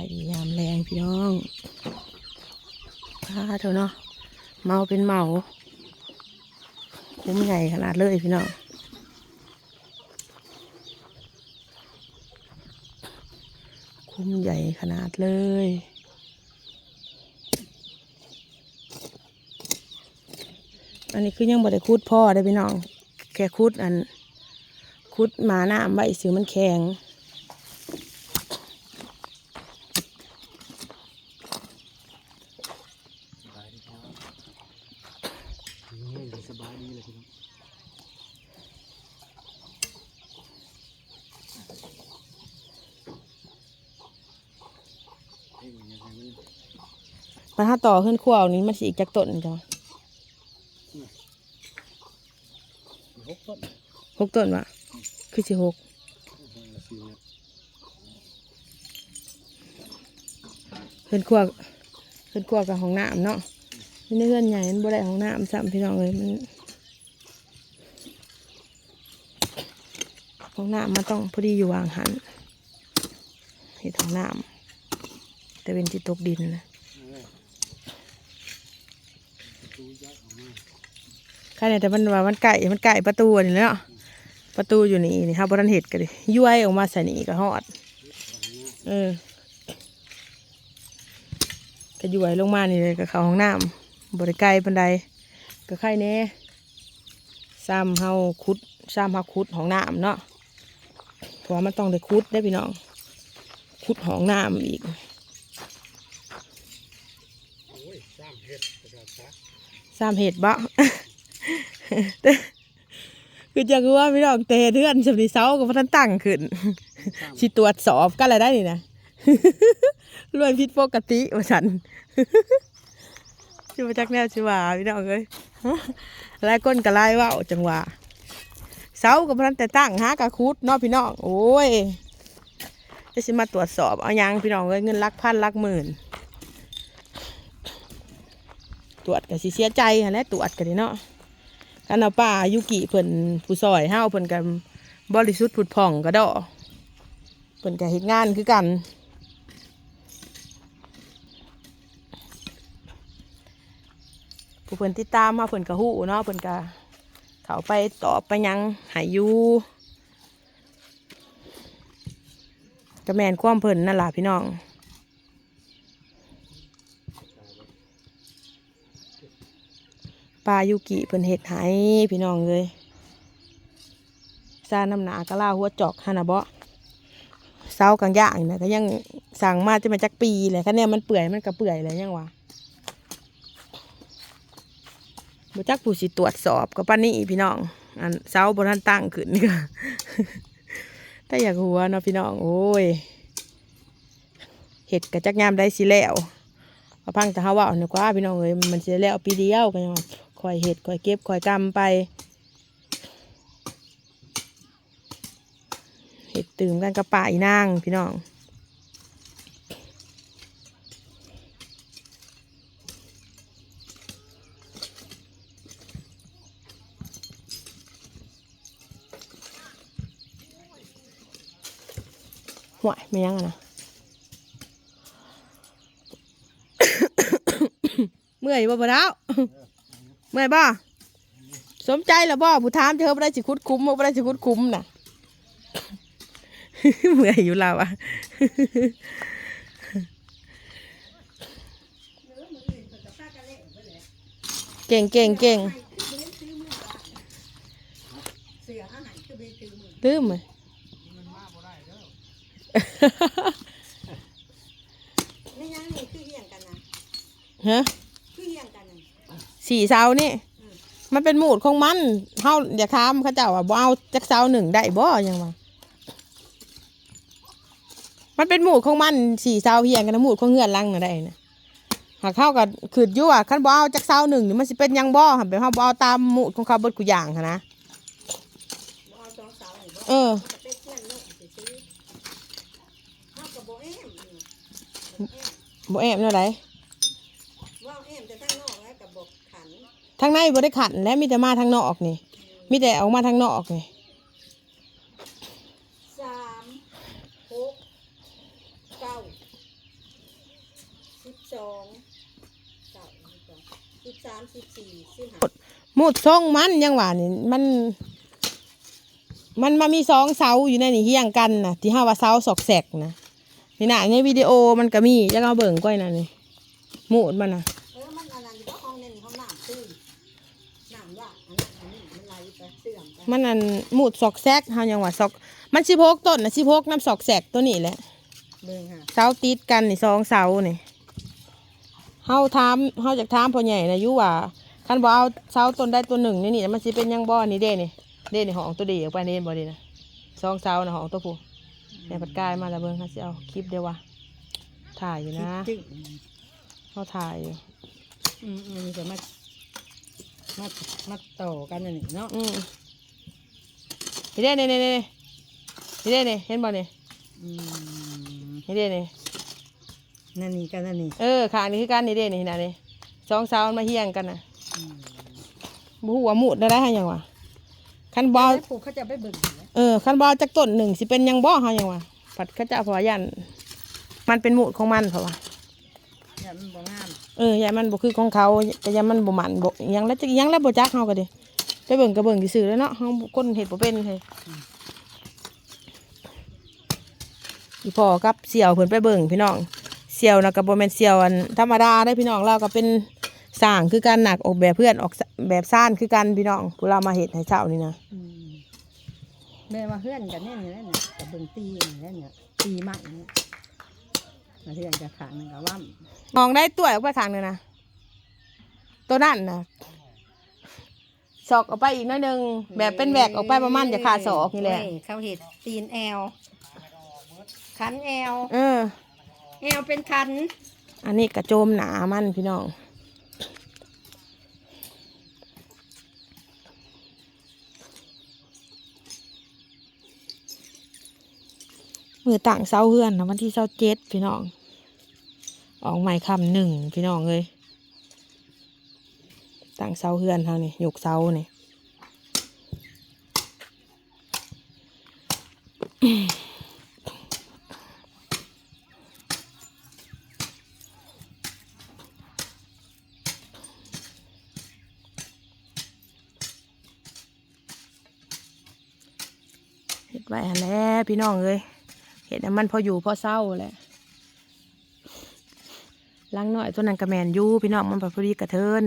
ายดียามแรงพี่น้องพาเถอะเนาะเมาเป็นเมา คุ้มใหญ่ขนาดเลยพี่น้องคุ้มใหญ่ขนาดเลยอันนี้คือยังบ่ได้คุดพ่อได้พี่น้อง แค่คุดอันคุดหมาน้ำไว้สิมันแข็ง สบายดีครับนี่เลยสบายดีเลยพี่น้องเฮ้ยมันยังไงมัน มัน ถ้าต่อขึ้นขั้วนี้มันสิอีกจากต้นจ้ะหกต้นหกต้นวะคือสิหกขึ้นขั้วขึ้นขั้วกับห้องน้ำเนาะนี่เรือนใหญ่มันบ่ได้ห้องน้ำซ้ำพี่น้องเลยมันห้องน้ำมันต้องพอดีอยู่วางหันเห็ดห้องน้ำแต่เป็นที่ตกดินนะ เอาไว้ประตูยัดออกมา ใครเนี่ยแต่มันว่ามันไก่มันไก่ประตูนี่เนาะประตูอยู่นี่นี่ครับบรันเห็ดกันเลยย้วยออกมาใส่นี่ก็ฮอดเออก็ย้วยลงมานี่เลยก็เข้าห้องน้ำบริไกลบันไดก็ไข่แน่ซ้ำเฮาคุดซ้ำเฮาคุดห้องน้ำเนาะเพราะมันต้องได้คุดได้พี่น้องคุดห้องน้ำอีกซ้ำเห็ดบ่ คือจะรู้ว่าพี่น้องเตะเทือนสำนีเสากับพันตั้งขึ้นสามสิตรวจสอบกันอะไรได้นี่นะรวยผิดปกติว่าฉันชิมาจักแนวชิว่าพี่น้องเอ้ยหลายคนก็ไล่ว่าจังหวะเสากับพันแต่ตั้งหากะคุดเนาะพี่น้องโอ้ยจะสิมาตรวจสอบเอายังพี่น้องเอ้ยเงินหลักพันหลักหมื่น ตรวจก็สิเสียใจหั่นแหละตรวจกันนี่เนาะ กันเอาป้ายุกิเพิ่นผู้ซอยเฮาเพิ่นกันบริสุทธิ์ผุดผ่องก็ดอเพิ่นก็เฮ็ดงานคือกัน ผู้เพิ่นติดตามมาเพิ่นก็ฮู้เนาะเพิ่นก็เขาไปตอบไปยังหายอยู่ก็แมนความเพิ่นนั่นล่ะพี่น้อง ปลายุกิเพิ่นเฮ็ดให้พี่น้องเลยซาน้ำหนากะลาหัวจอกฮานะบ่เสากลางย่างนะก็ยังสั่งมาจะมาจักปีแหละคะเนี่ยมันเปื่อยมันก็เปื่อยเลยยังวะบ่จักผู้สิตรวจสอบก็ปานนี้พี่น้อง อันเสาบ่ทันตั้งขึ้นนี่ก็ถ้าอยากหัวเนาะพี่น้อง โอ้ยเห็ดกระจักยามได้สิแล้วเอาพังแต่ฮาว่าเนี่ยกว่าพี่น้องเอ้ยมันสิแล้วปีเดียวกันยัง คอยเห็ดคอยเก็บคอยกำไปเห็ดตื่มกันกับป่าอีนางพี่น้องห่วยไม่ยังอะนะเมื่อยบ่บ่ดาว เมื่อยบ่สมใจแล้วบ่ผู้ถามเธอบ่ได้สิคุดคุ้มบ่ได้สิคุดคุ้มน่ะเมื่อยอยู่แล้วอะเก่งเก่งเก่งลืมเลยไม่ยังนี่คือเหี่ยงกันนะฮะ คือเหี่ยงกันนะ สี่เสานี่ มันเป็นหมูดของมันเฮาอย่าถามเขาเจ้าว่าบ่เอาจักเสาหนึ่งได้บ่ยังว่ามันเป็นหมูดของมันสี่เสาเฮียงกันนะหมูดของเงื่อนลังน่ะได้นะหากเข้ากับขืดยู่อะคันบ่เอาจักเสาหนึ่งนี่มันสิเป็นยังบ่หันไปเฮาบ่เอาตามหมูดของเขาเบิดกูอย่างนะเออบ่อเป็นเพื่อนลูกสิซื้อเฮากับบ่แอมนี่บ่แอบเนาะได ว่าแอมแต่ทางนอกแล้วกับบ่ขัน ทางในบ่ได้ขันและมีแต่มาทางนอกนี่มีแต่ออกมาทางนอกนี่สามหกเก้าสองเก้าสิบสองสิบสามสิบสี่สิบห้าหมุดทรงมันยังว่านี่มัน มันมามีสองเสาอยู่ในนี่เฮียงกันนะที่ห้าว่าเสาสอกแสกนะนี่นะในวิดีโอมันก็มียังเอาเบิ่งก้อยนะนี่หมุดมันนะ เออมันอันนั้นอยู่ห้องนั่นนี่ห้องน้ำตื้น น้ำว่าอันนั้นอันนี้มันไหลไปเสื่อมไปมันอันหมุดสอกแซกเฮายังว่าสอก มันสิพกต้นนะสิพกน้ำสอกแสกตัวนี้แหละ เบิ่งค่ะเสาติดกันนี่สองเสานี่เฮาถามเฮาจากถามพ่อใหญ่นะอยุว่าคันบ่เอาเสาต้นได้ตัวหนึ่งนี่นี่มันสิเป็นหยังบ่นี่เด้นี่เด้นี่ห้องตัวเดียวไปนี่บ่ดีนะสองเสานะห้องตัวผู้แม่ปัดกายมาแล้วเบิ่งเฮาสิเอาคลิปเดียวว่าถ่ายอยู่นะจึ๊งเฮาถ่ายอยู่ อืมอืมจะมา มามาต่อกันอันนี่เนาะอืมนี่เด้นี่นี่นี่นี่เด้นี่เห็นบ่นี่อืมนี่เด้นี่นั่นนี่กันนั่นนี่เออข้างนี้คือกันนี่เด้นี่นะนี่สองเสามันมาเฮียงกันน่ะอืมบ่ฮู้ว่าหมุดได้ได้ให้หยังวะคันบ่เอาแล้วปลูกเขาจะไปเบิ่งอยู่แล้วเออคันบ่เอาจากต้นหนึ่งสิเป็นหยังบ่เฮาหยังวะผัดเขาจะเอาเพราะว่ายันมันเป็นหมุดของมันเพราะว่าอย่ามันบ่งาม เออยันมันบ่คือของเขาแต่ยันมันบ่มันบ่ยังแล้วจะยังแล้วบ่จักเฮาก็ดิไปเบิ่งก็เบิ่งซื่อแล้วเนาะเฮาคนเฮ็ดบ่เป็นเฮ้ยอีพ่อกับเสี่ยวเพิ่นไปเบิ่งพี่น้องเสี่ยวนะก็บ่แมนเสี่ยวอันธรรมดาได้พี่น้องเราก็เป็นสร้างคือกันหนักออกแบบเพื่อนออกแบบซ่านคือกันพี่น้องผู้เรามาเฮ็ดให้เช้านี่นะมแม่ว่าเฮือนกันแน่นี่แหละเนี่ยกับเบิ่งตีนี่แหละเนี่ยตีใหม่เนี่ย เฮือนจะขางนึงกับว่ามมองได้ตัวออกไปข้างหนึงนะตัวนั่นนะสอกออกไปอีกหน้อยหนึงแบบเป็นแหวกออกไปประมาณจะขาดศอกนี่แหละเว้ยเขาเห็ดตีนแอลคันแอลเออ แอลเป็นคัน อันนี้กระโจมหนามันพี่น้อง มือต่างเสาเฮือนนะวันที่เสาเจ็ดพี่น้อง ออกใหม่คำหนึ่งพี่น้องเลยต่างเสาเฮือนเท่านี่ยกเสานี่เห็ดไว้แล้วพี่น้องเอ้ย เห็ดมันพออยู่พอเศร้าแหละล้างหน่อยตัวนั้นกระแมนยูพี่น้องมันพอดีกระเทิน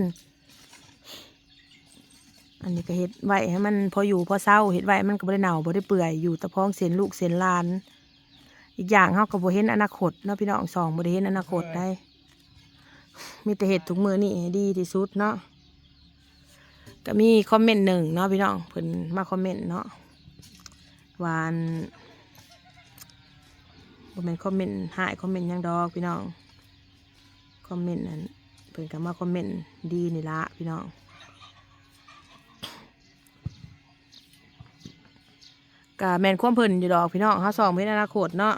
อันนี้ก็เห็ดไว้ให้มันพออยู่พอเศร้าเห็ดไว้มันก็บ่ได้เน่าบ่ได้เปื่อยอยู่แต่พ้องเส้นลูกเส้นลาน อีกอย่างเฮาก็บ่เห็นอนาคตเนาะพี่น้องสองบ่ได้เห็นอนาคตได้ มีแต่เห็ดทุกมือนี่ดีที่สุดเนาะก็มีคอมเมนต์หนึ่งเนาะพี่น้องเพิ่นมาคอมเมนต์เนาะวาอัน บ่แม่นคอมเมนต์หายคอมเมนต์ยังดอกพี่น้องคอมเมนต์นั้นเพิ่นก็มาคอมเมนต์ดีนี่ละพี่น้องก็แม่นความเพิ่นอยู่ดอกพี่น้องเฮาสองเพิ่นอนาคตเนาะ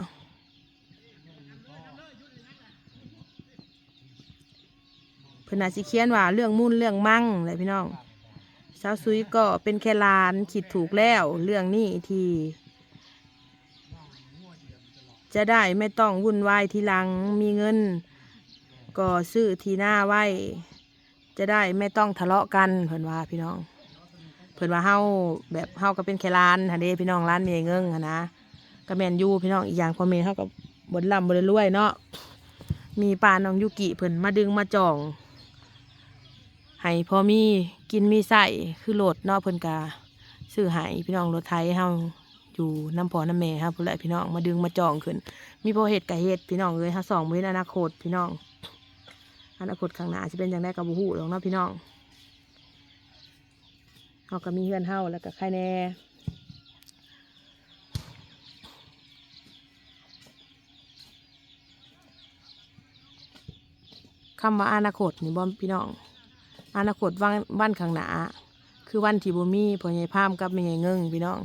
เพิ่นอาจสิเขียนว่าเรื่องมุ่นเรื่องมั่งอะไรพี่น้องสาวซุยก็เป็นแค่ลานคิดถูกแล้วเรื่องนี้ที่ จะได้ไม่ต้องวุ่นวายทีหลังมีเงินก็ซื้อทีหน้าไว้ จะได้ไม่ต้องทะเลาะกันเพิ่นว่าพี่น้อง เพิ่นว่าเฮาแบบเฮาก็เป็นแค่หลานหันเด้พี่น้องหลานเมียเงิงหันนะก็แมนยูพี่น้องอีกอย่างพอเมเฮาก็บ่ได้ร่ำบ่ได้รวยเนาะมีปาน้องยุกิเพิ่นมาดึงมาจองให้พอมีกินมีใส่คือโหลดเนอกเพิ่นกาซื้อให้พี่น้องรถไทยเฮา อยู่น้ำพอน้ำแม่ครับพุ่นแหละพี่น้องมาดึงมาจองขึ้น มีพอเห็ดกับเห็ดพี่น้องเลยฮาสองมื้ออนาคตพี่น้องอนาคตข้างหน้าจะเป็นจังไดกับบ่ฮู้หรอกเนาะพี่น้องเฮาก็มีเฮือนเฮาแล้วก็ใครแน่คำว่าอนาคตนี่บ่พี่น้องอนาคตวันวันข้างหน้าคือวันที่บ่มีพ่อใหญ่พามกับแม่ใหญ่เงิงพี่น้อง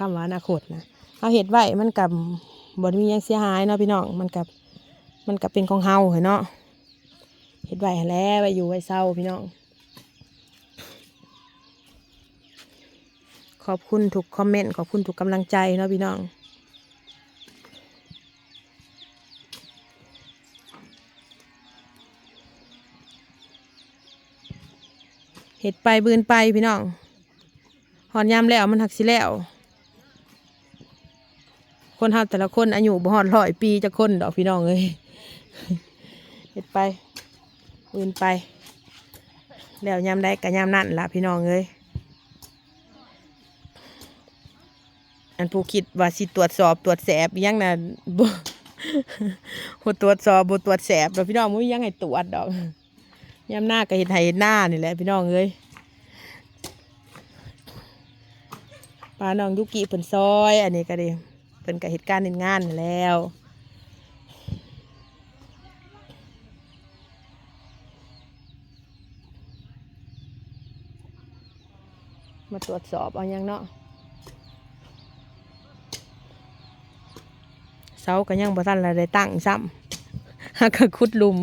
คำว่าอนาคตนะเฮาเห็ดไวมันกับบ่มียังเสียหายเนาะพี่น้องมันกับมันกับเป็นของเฮาเนาะเห็ดไว้แล้วไว้อยู่ไว้เศร้าพี่น้องขอบคุณทุกคอมเมนต์ขอบคุณทุกกำลังใจเนาะพี่น้องเห็ดไปบืนไปพี่น้องหอนยามแล้วมันหักสิแล้ว คนเฮาแต่ละคนอายุบ่ฮอดร้อยปีจะคนดอกพี่น้องเอ้ยเห็ดไปบืนไป แล้วยามใดก็ยามนั่นล่ะพี่น้องเอ้ยอันผู้คิดว่าสิตรวจสอบตรวจแสบยังน่ะบ่บ่ตรวจสอบบ่ตรวจแสบดอกพี่น้องบ่มีหยังให้ตรวจดอกยามหน้าก็เห็ดไห้หน้านี่แหละพี่น้องเอ้ยปลาน้องยุกิเพิ่นซอย อันนี้ก็ดี พิ่นก็เหตุการณ์เฮ็ดงานแล้วมาตรวจสอบเอาหยังเนาะเสาก็ยังบ่ทันละได้ตั้งซ้ำหากก็ขุดหลุม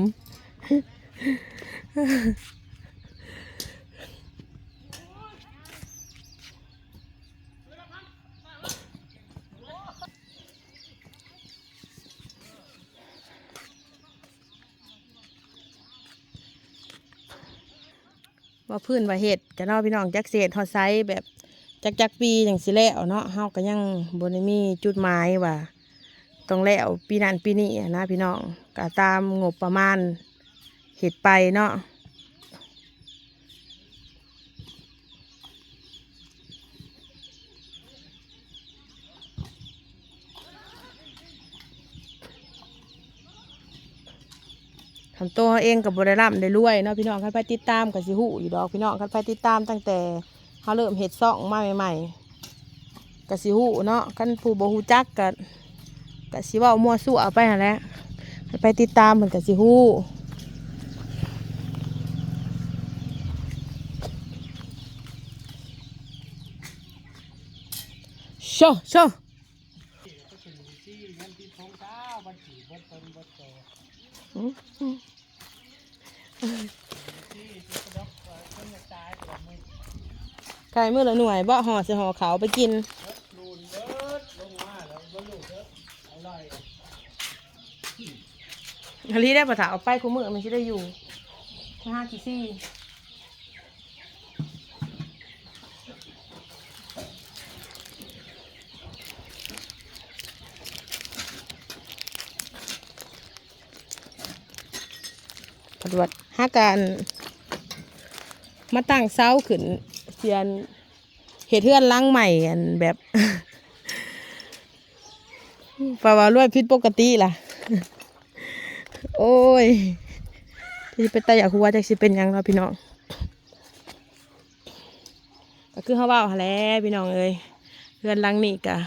ว่าพื้นว่าเห็ดจะเนาะพี่น้องจักเศษทอไซส์แบบจักจักปีอย่างสิแล้วเนาะเฮาก็ยังบนมีจุดหมายว่าต้องแล้วปีนั้นปีนี้นะพี่น้องก็ตามงบประมาณเห็ดไปเนาะ ทำตัวเองกับบริรัมได้รวยเนาะพี่น้องคันไปติดตามกับสิหูอยู่ดอกพี่น้องคันไปติดตามตั้งแต่เขาเริ่มเห็ดซ่องมาใหม่ๆกับสิหูเนาะคันผู้บ่ฮู้จักกับกับสิว่ามั่วสั่วไปหันและคันไปติดตามเหมือนกับสิหูโชว์โชว์ ที่เงินที่ทงเช้าบัญชีเบิดเป็นเบิดโต อืมอืมที่ที่กระดกเอ่อเพิ่นจะตายตัวมือใครมือละหน่วยบ่ห่อเสียห่อขาวไปกินลูนเบิดลงมาแล้วบ่ลูกเด้ออร่อยฮารีได้ปะถาเอาไปคู่มือมันจะได้อยู่ห้ากี่ซี่ ดวัดห้าการมาตั้งเสาขึ้นเทียนเหตุเทือนล้างใหม่กันแบบปาว่ารวยพิษปกติล่ะ โอ้ยที่เป็นตาอยากหัวจักสิเป็นยังเนาพี่น้องก็คือเขาว่าแล้วพี่น้องเอ้ยเพื่อนลังนี่กะ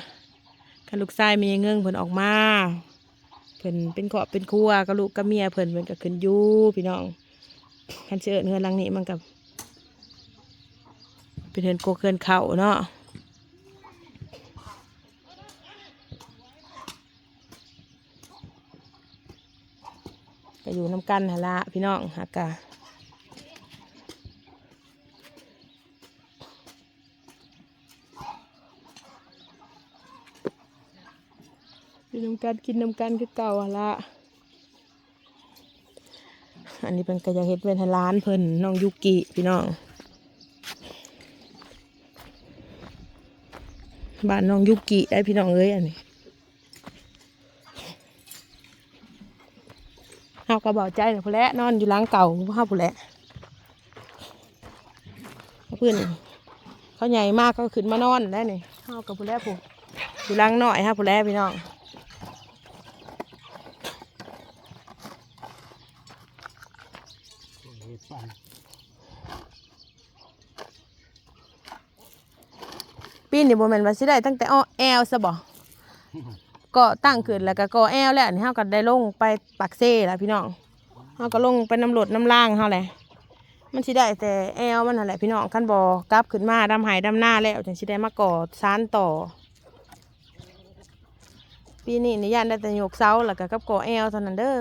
คันลูกชายมีเงิงเพิ่นออกมา เพิ่นเป็นครอบเป็นครัวกับลูกกับเมียเพิ่นเพิ่นก็ขึ้นอยู่พี่น้องคันเชิญเฮือนหลังนี้มันกับเป็นเฮือนโกเคือนเข่าเนาะก็อยู่น้ำกันหะละพี่น้องฮักกะ อยู่น้ำกันกินน้ำกันคือเก่าละอันนี้เป็นกระยาเฮ็ดเป็นให้ร้านเพิ่นน้องยุกิพี่น้อง บ้านน้องยุกิได้พี่น้องเอ้ยอันนี้เฮาก็เบาใจเลยพูนและนอนอยู่ล้างเก่าเฮาพูนและเพื่อนเขาใหญ่มากก็ขึ้นมานอนแล้วนี่เฮากับพูนและผู้อยู่ล้างหน่อยฮะพูนและพี่น้อง เฮ็ดฟันปีนี้บ่แม่นว่าสิได้ตั้งแต่อ้อแอลซะบ่ก็ตั้งขึ้นแล้วก็ก่อแอลแล้วอันนี่เฮาก็ได้ลงไปปักเซ่แล้วพี่น้องเฮาก็ลงไปน้ำรดน้ำล่างเฮาแหละมันสิได้แต่แอลมันนั่นแหละพี่น้องคันบ่กลับขึ้นมาดำหายดำหน้าแล้วจังสิได้มาก่อซานต่อ ปีนี้นี่ย่านได้แต่ยกเสาแล้วก็กับก่อแอลเท่านั้นเด้อ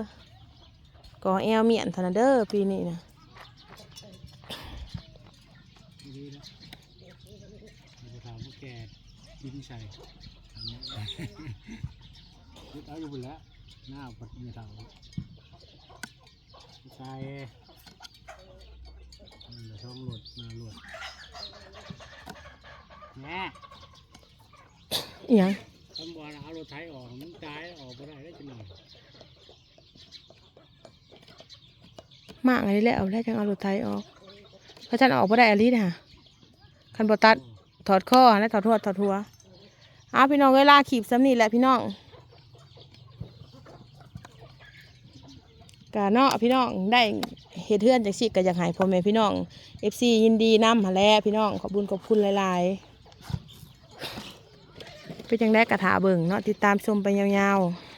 ก่อแอลเมียนเท่านั้นเด้อปีนี้นะ ดีนะเราจะถามพวกแก กินใส่ทำไม่ได้ยึดเอาอยู่บนแล้วหน้าปัดไม่เท่าใส่เดี๋ยวช่องหลดมาหลดนะอีหยังคำบอกเอารถไถออกมันตายออกไปได้ได้จังหน่อยมากอันนี้แหละเอาแล้วจังเอารถไถออกเพราะฉันออกบ่ได้อลิน่ะคันบ่ตัด ถอดข้อและถอดหัวถอดหัวเอาพี่น้องเวลาขีบซ้ำนี่แหละพี่น้องกะเนาะพี่น้องได้เฮ็ดเทือนจังสิก็อยากให้พ่อแม่พี่น้อง FC ยินดีนำหาแลพี่น้องขอบุญขอบคุณหลายๆเป็นจังได้กระถาเบิ่งเนาะติดตามชมไปยาวๆ